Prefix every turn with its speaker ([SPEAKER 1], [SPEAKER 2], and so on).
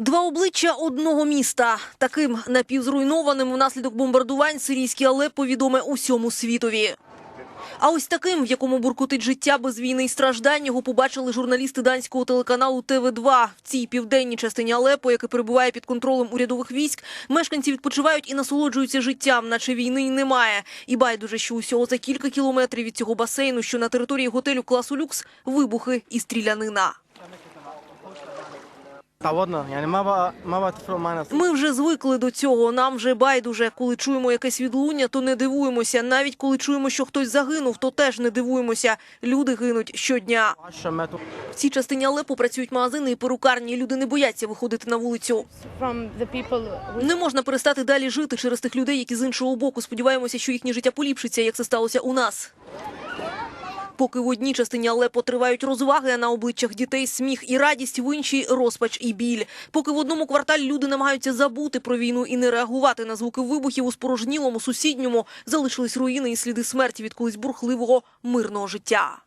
[SPEAKER 1] Два обличчя одного міста. Таким напівзруйнованим внаслідок бомбардувань сирійське Алеппо відоме усьому світові. А ось таким, в якому буркутить життя без війни і страждань, його побачили журналісти данського телеканалу ТВ2. В цій південній частині Алеппо, яке перебуває під контролем урядових військ, мешканці відпочивають і насолоджуються життям, наче війни й немає. І байдуже, що усього за кілька кілометрів від цього басейну, що на території готелю класу люкс, вибухи і стрілянина. Ми вже звикли до цього. Нам вже байдуже. Коли чуємо якесь відлуння, то не дивуємося. Навіть коли чуємо, що хтось загинув, то теж не дивуємося. Люди гинуть щодня. В цій частині алепу працюють магазини і перукарні. Люди не бояться виходити на вулицю. не можна перестати далі жити через тих людей, які з іншого боку сподіваємося, що їхнє життя поліпшиться, як це сталося у нас. Поки в одній частині Алепо тривають розваги, а на обличчях дітей сміх і радість, в іншій розпач і біль. Поки в одному кварталі люди намагаються забути про війну і не реагувати на звуки вибухів, у спорожнілому сусідньому залишились руїни і сліди смерті від колись бурхливого мирного життя.